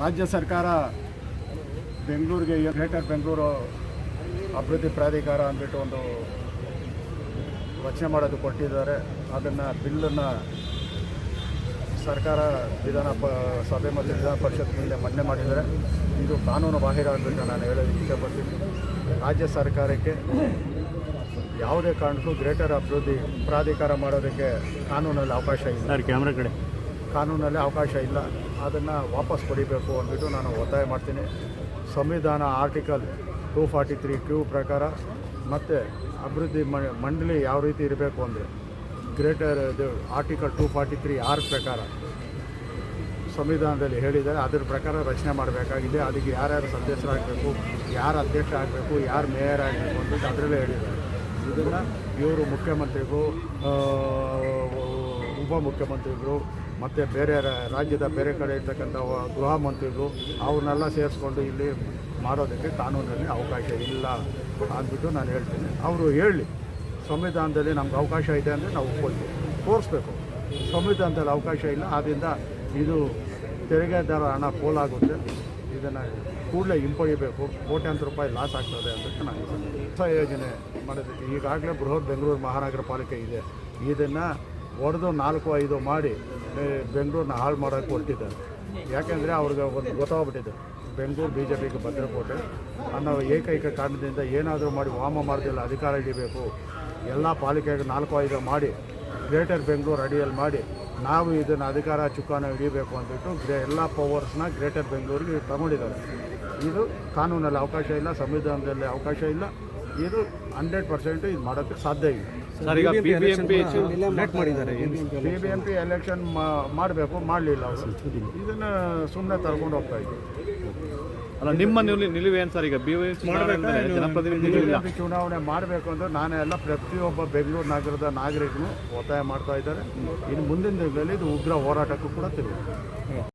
ರಾಜ್ಯ ಸರ್ಕಾರ ಬೆಂಗಳೂರಿಗೆ ಗ್ರೇಟರ್ ಬೆಂಗಳೂರು ಅಭಿವೃದ್ಧಿ ಪ್ರಾಧಿಕಾರ ಅಂದ್ಬಿಟ್ಟು ಒಂದು ರಚನೆ ಮಾಡೋದು ಕೊಟ್ಟಿದ್ದಾರೆ. ಅದನ್ನು ಬಿಲ್ಲನ್ನು ಸರ್ಕಾರ ವಿಧಾನ ಪ ಸಭೆ ಮತ್ತು ವಿಧಾನ ಪರಿಷತ್ ಮುಂದೆ ಮನ್ನೆ ಮಾಡಿದ್ದಾರೆ. ಇದು ಕಾನೂನು ಬಾಹಿರ ಅಂದ್ಬಿಟ್ಟು ನಾನು ಹೇಳೋದಕ್ಕೆ ಇಷ್ಟಪಡ್ತೀನಿ. ರಾಜ್ಯ ಸರ್ಕಾರಕ್ಕೆ ಯಾವುದೇ ಕಾರಣಕ್ಕೂ ಗ್ರೇಟರ್ ಅಭಿವೃದ್ಧಿ ಪ್ರಾಧಿಕಾರ ಮಾಡೋದಕ್ಕೆ ಕಾನೂನಲ್ಲಿ ಅವಕಾಶ ಇಲ್ಲ. ಕ್ಯಾಮ್ರಾ ಕಡೆ. ಕಾನೂನಲ್ಲಿ ಅವಕಾಶ ಇಲ್ಲ. ಅದನ್ನು ವಾಪಸ್ ಪಡಿಬೇಕು ಅಂದ್ಬಿಟ್ಟು ನಾನು ಒತ್ತಾಯ ಮಾಡ್ತೀನಿ. ಸಂವಿಧಾನ article two forty three Q ಪ್ರಕಾರ ಮತ್ತು ಅಭಿವೃದ್ಧಿ ಮಂಡಳಿ ಯಾವ ರೀತಿ ಇರಬೇಕು ಅಂದರೆ greater article two forty three R ಪ್ರಕಾರ ಸಂವಿಧಾನದಲ್ಲಿ ಹೇಳಿದ್ದಾರೆ ಅದ್ರ ಪ್ರಕಾರ ರಚನೆ ಮಾಡಬೇಕಾಗಿದೆ. ಅದಕ್ಕೆ ಯಾರ್ಯಾರು ಸದಸ್ಯರಾಗಬೇಕು ಯಾರು ಅಧ್ಯಕ್ಷ ಆಗಬೇಕು, ಯಾರು ಮೇಯರ್ ಆಗಬೇಕು ಅಂತ ಅದರಲ್ಲೇ ಹೇಳಿದ್ದಾರೆ. ಇದನ್ನು ಇವರು ಮುಖ್ಯಮಂತ್ರಿಗಳು ಉಪ ಉಪಮುಖ್ಯಮಂತ್ರಿಗಳು ಮತ್ತು ಬೇರೆ ರಾಜ್ಯದ ಬೇರೆ ಕಡೆ ಇರ್ತಕ್ಕಂಥ ಗೃಹ ಮಂತ್ರಿಗಳು ಅವ್ರನ್ನೆಲ್ಲ ಸೇರಿಸ್ಕೊಂಡು ಇಲ್ಲಿ ಮಾಡೋದಕ್ಕೆ ಕಾನೂನಲ್ಲಿ ಅವಕಾಶ ಇಲ್ಲ ಅಂದ್ಬಿಟ್ಟು ನಾನು ಹೇಳ್ತೀನಿ. ಅವರು ಹೇಳಿ, ಸಂವಿಧಾನದಲ್ಲಿ ನಮ್ಗೆ ಅವಕಾಶ ಇದೆ ಅಂದರೆ ನಾವು ಒಪ್ಕೊಳ್ತೀವಿ. ತೋರಿಸ್ಬೇಕು. ಸಂವಿಧಾನದಲ್ಲಿ ಅವಕಾಶ ಇಲ್ಲ ಆದ್ದರಿಂದ ಇದು ತೆರಿಗೆದಾರ ಹಣ ಪೋಲಾಗುತ್ತೆ ಇದನ್ನು ಕೂಡಲೇ ಹಿಂಪಡಿಬೇಕು. ಕೋಟ್ಯಾಂತರ ರೂಪಾಯಿ ಲಾಸ್ ಆಗ್ತದೆ ಅಂತ ನಾನು ಯೋಜನೆ ಮಾಡೋದಕ್ಕೆ ಈಗಾಗಲೇ ಬೃಹತ್ ಬೆಂಗಳೂರು ಮಹಾನಗರ ಪಾಲಿಕೆ ಇದೆ. ಇದನ್ನು ಹೊಡೆದು ನಾಲ್ಕು, ಐದು ಮಾಡಿ ಬೆಂಗಳೂರನ್ನ ಹಾಳು ಮಾಡೋಕ್ಕೆ ಹೊರಟಿದ್ದಾರೆ. ಯಾಕೆಂದರೆ ಅವ್ರಿಗೆ ಒಂದು ಗೊತ್ತಾಗ್ಬಿಟ್ಟಿದೆ. ಬೆಂಗಳೂರು ಬಿ ಜೆ ಪಿಗೆ ಭದ್ರಕೋಟೆ. ಅನ್ನೋ ಏಕೈಕ ಕಾರಣದಿಂದ ಏನಾದರೂ ಮಾಡಿ ವಾಮ ಮಾರ್ಗದಲ್ಲಿ ಅಧಿಕಾರ ಹಿಡಿಬೇಕು. ಎಲ್ಲ ಪಾಲಿಕೆಗೆ ನಾಲ್ಕು, ಐದು ಮಾಡಿ, ಗ್ರೇಟರ್ ಬೆಂಗಳೂರು ಅಡಿಯಲ್ಲಿ ಮಾಡಿ, ನಾವು ಇದನ್ನು ಅಧಿಕಾರ ಚುಕ್ಕಾನ ಹಿಡಿಯಬೇಕು ಅಂದ್ಬಿಟ್ಟು ಗ್ರೇ, ಎಲ್ಲ ಪವರ್ಸ್ನ ಗ್ರೇಟರ್ ಬೆಂಗಳೂರಿಗೆ ತಗೊಂಡಿದ್ದಾರೆ. ಇದು ಕಾನೂನಲ್ಲಿ ಅವಕಾಶ ಇಲ್ಲ, ಸಂವಿಧಾನದಲ್ಲಿ ಅವಕಾಶ ಇಲ್ಲ. ಇದು ಹಂಡ್ರೆಡ್ ಪರ್ಸೆಂಟ್ ಇದು ಮಾಡೋದಕ್ಕೆ ಸಾಧ್ಯ ಇಲ್ಲ. ಸರ್ ಈಗ B B M P election ಮಾಡಬೇಕು ಮಾಡಲಿಲ್ಲ ಅವರು. ಇದನ್ನು ಸುಮ್ಮನೆ ತರ್ಕೊಂಡು ಹೋಗ್ತಾ ಇದ್ದೀವಿ ಅಲ್ಲ ನಿಮ್ಮ ನಿಲುವು ಏನು ಸರ್ ಈಗ? ಬಿ ಚುನಾವಣೆ ಮಾಡಬೇಕು ಅಂದ್ರೆ ಎಲ್ಲ ಪ್ರತಿಯೊಬ್ಬ ಬೆಂಗಳೂರು ನಗರದ ನಾಗರಿಕನು ಒತ್ತಾಯ ಮಾಡ್ತಾ ಇದ್ದಾರೆ. ಇನ್ನು ಮುಂದಿನ ದಿನಗಳಲ್ಲಿ ಇದು ಉಗ್ರ ಹೋರಾಟಕ್ಕೂ ಕೂಡ ತಿರುಗಿ